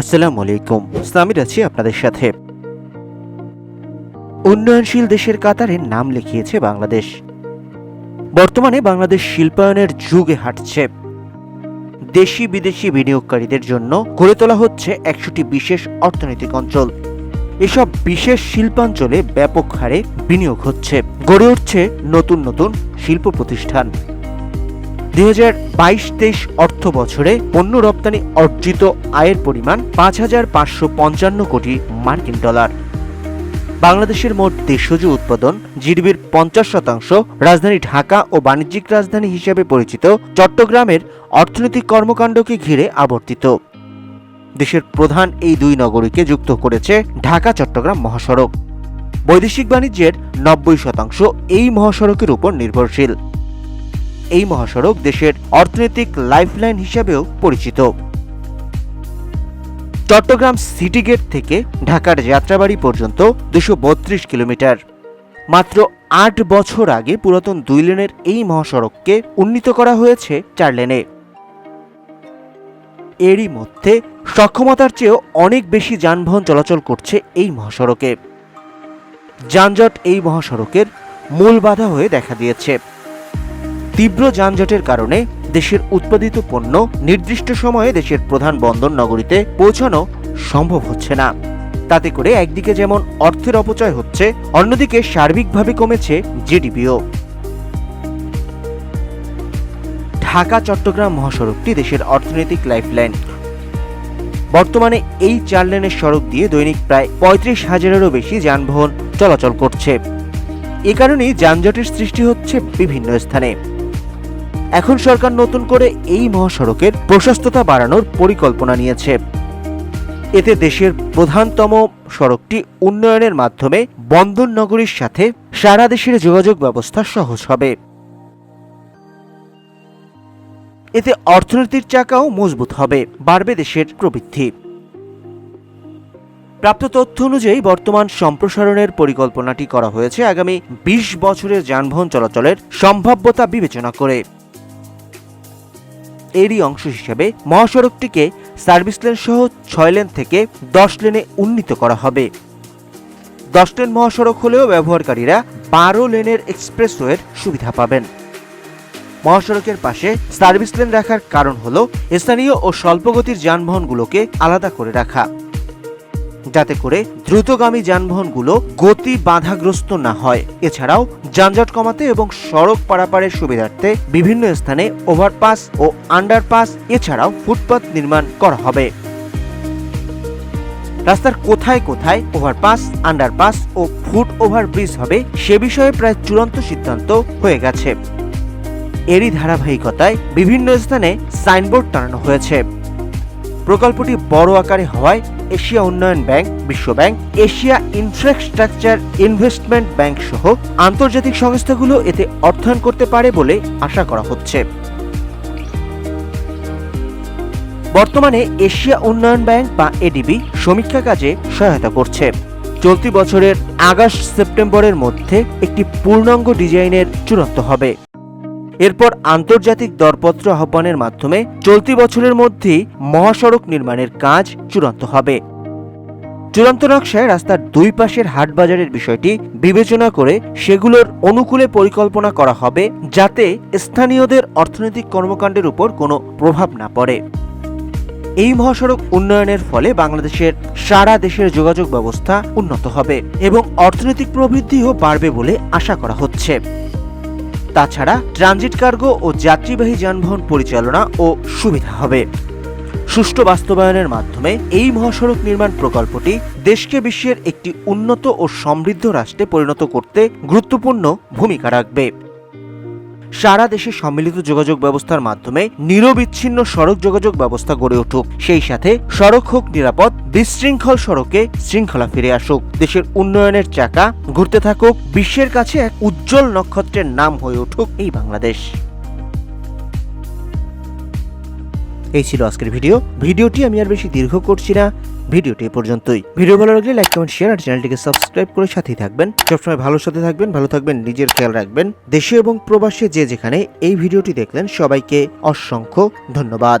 আসসালামু আলাইকুম। ইসলামির আছি আপনাদের সাথে। উন্নয়নশীল দেশের কাতারে নাম লিখিয়েছে বাংলাদেশ। বর্তমানে বাংলাদেশ শিল্পায়নের যুগে হাঁটছে। দেশি বিদেশি বিনিয়োগকারীদের জন্য গড়ে তোলা হচ্ছে একশোটি বিশেষ অর্থনৈতিক অঞ্চল। এসব বিশেষ শিল্পাঞ্চলে ব্যাপক হারে বিনিয়োগ হচ্ছে। গড়ে উঠছে নতুন নতুন শিল্প প্রতিষ্ঠান। দুই হাজার বাইশ তেইশ অর্থ বছরে পণ্য রপ্তানি অর্জিত আয়ের পরিমাণ পাঁচ হাজার পাঁচশো পঞ্চান্ন কোটি মার্কিন ডলার। বাংলাদেশের মোট দেশজ উৎপাদন জিডিপির পঞ্চাশ শতাংশ, রাজধানী ঢাকা ও বাণিজ্যিক রাজধানী হিসেবে পরিচিত চট্টগ্রামের অর্থনৈতিক কর্মকাণ্ডকে ঘিরে আবর্তিত। দেশের প্রধান এই দুই নগরীকে যুক্ত করেছে ঢাকা, চট্টগ্রাম মহাসড়ক। বৈদেশিক বাণিজ্যের নব্বই শতাংশ এই মহাসড়কের উপর নির্ভরশীল। এই মহাসড়ক দেশের অর্থনৈতিক লাইফলাইন হিসেবেও পরিচিত। চট্টগ্রাম সিটি গেট থেকে ঢাকার যাত্রাবাড়ি পর্যন্ত দুশো কিলোমিটার। মাত্র আট বছর আগে পুরাতন দুই লেনের এই মহাসড়ককে উন্নীত করা হয়েছে চার লেনে। এরই মধ্যে সক্ষমতার চেয়েও অনেক বেশি যানবাহন চলাচল করছে এই মহাসড়কে। যানজট এই মহাসড়কের মূল বাধা হয়ে দেখা দিয়েছে। তীব্র যানজটের কারণে দেশের উৎপাদিত পণ্য নির্দিষ্ট সময়ে দেশের প্রধান বন্দর নগরীতে পৌঁছানো সম্ভব হচ্ছে না। তাতে করে একদিকে যেমন অর্থের অপচয় হচ্ছে, অন্যদিকে সার্বিকভাবে কমেছে জিডিপিও। ঢাকা, চট্টগ্রাম মহাসড়কটি দেশের অর্থনৈতিক লাইফলাইন। বর্তমানে এই চার লেনের সড়ক দিয়ে দৈনিক প্রায় পঁয়ত্রিশ হাজারেরও বেশি যানবাহন চলাচল করছে। এ কারণেই যানজটের সৃষ্টি হচ্ছে বিভিন্ন স্থানে। এখন সরকার নতুন করে এই মহাসড়কের প্রশস্ততা বাড়ানোর পরিকল্পনা নিয়েছে। এতে দেশের প্রধানতম সড়কটি উন্নয়নের মাধ্যমে বন্দর নগরীর সাথে সারা দেশের যোগাযোগ ব্যবস্থা সহজ হবে। এতে অর্থনীতির চাকাও মজবুত হবে, বাড়বে দেশের প্রবৃদ্ধি। প্রাপ্ত তথ্য অনুযায়ী বর্তমান সম্প্রসারণের পরিকল্পনাটি করা হয়েছে আগামী বিশ বছরের যানবাহন চলাচলের সম্ভাব্যতা বিবেচনা করে। এরই অংশ হিসেবে মহাসড়কটিকে সার্ভিস লেন সহ ছয় লেন থেকে দশ লেনে উন্নীত করা হবে। দশ লেন মহাসড়ক হলেও ব্যবহারকারীরা বারো লেনের এক্সপ্রেসওয়ের সুবিধা পাবেন। মহাসড়কের পাশে সার্ভিস লেন রাখার কারণ হল স্থানীয় ও স্বল্পগতির যানবাহনগুলোকে আলাদা করে রাখা। যাতে করে দ্রুতগামী যানবাহনগুলো গতি বাধাগ্রস্ত না হয়। এছাড়াও যানজট কমাতে এবং সড়ক পারাপারের সুবিধার্থে বিভিন্ন স্থানে ওভারপাস ও আন্ডারপাস, এছাড়াও ফুটপাত নির্মাণ করা হবে। রাস্তার কোথায় কোথায় ওভারপাস, আন্ডারপাস ও ফুট ওভারব্রিজ হবে সে বিষয়ে প্রায় চূড়ান্ত সিদ্ধান্ত হয়ে গেছে। এরই ধারাবাহিকতায় বিভিন্ন স্থানে সাইনবোর্ড টানানো হয়েছে। প্রকল্পটি বড় আকারে হওয়ায় এশিয়া উন্নয়ন ব্যাংক, বিশ্ব bank, Asia infrastructure investment bank সহ আন্তর্জাতিক সংস্থাগুলো এতে অর্থায়ন করতে পারে বলে আশা করা হচ্ছে। বর্তমানে এশিয়া উন্নয়ন ব্যাংক বা এডিবি সমীক্ষা কাজে সহায়তা করছে। চলতি বছরের আগস্ট সেপ্টেম্বরের মধ্যে একটি পূর্ণাঙ্গ ডিজাইনের চূড়ান্ত হবে। এরপর আন্তর্জাতিক দরপত্র আহ্বানের মাধ্যমে চলতি বছরের মধ্যেই মহাসড়ক নির্মাণের কাজ চূড়ান্ত হবে। চূড়ান্ত নকশায় রাস্তার দুই পাশের হাট বাজারের বিষয়টি বিবেচনা করে সেগুলোর অনুকূলে পরিকল্পনা করা হবে যাতে স্থানীয়দের অর্থনৈতিক কর্মকাণ্ডের উপর কোনো প্রভাব না পড়ে। এই মহাসড়ক উন্নয়নের ফলে বাংলাদেশের সারা দেশের যোগাযোগ ব্যবস্থা উন্নত হবে এবং অর্থনৈতিক প্রবৃদ্ধিও বাড়বে বলে আশা করা হচ্ছে। তাছাড়া ট্রানজিট কার্গো ও যাত্রীবাহী যানবাহন পরিচালনা ও সুবিধা হবে। সুষ্ঠু বাস্তবায়নের মাধ্যমে এই মহাসড়ক নির্মাণ প্রকল্পটি দেশকে বিশ্বের একটি উন্নত ও সমৃদ্ধ রাষ্ট্রে পরিণত করতে গুরুত্বপূর্ণ ভূমিকা রাখবে। সারা দেশে সম্মিলিত যোগাযোগ ব্যবস্থার মাধ্যমে নিরবিচ্ছিন্ন সড়ক যোগাযোগ ব্যবস্থা গড়ে উঠুক। সেই সাথে সড়ক হোক নিরাপদ, বিশৃঙ্খল সড়কে শৃঙ্খলা ফিরে আসুক। দেশের উন্নয়নের চাকা ঘুরতে থাকুক, বিশ্বের কাছে এক উজ্জ্বল নক্ষত্রের নাম হয়ে উঠুক এই বাংলাদেশ। এই ছিল আজকের ভিডিও। ভিডিওটি আমি আর বেশি দীর্ঘ করছি না। ভিডিওটি পর্যন্তই। ভিডিও ভালো লাগলে লাইক কমেন্ট শেয়ার আর চ্যানেলটিকে সাবস্ক্রাইব করে সাথেই থাকবেন। সবসময় ভালো সাথে থাকবেন, ভালো থাকবেন, নিজের খেয়াল রাখবেন। দেশে এবং প্রবাসে যে যেখানে এই ভিডিওটি দেখলেন, সবাইকে অসংখ্য ধন্যবাদ।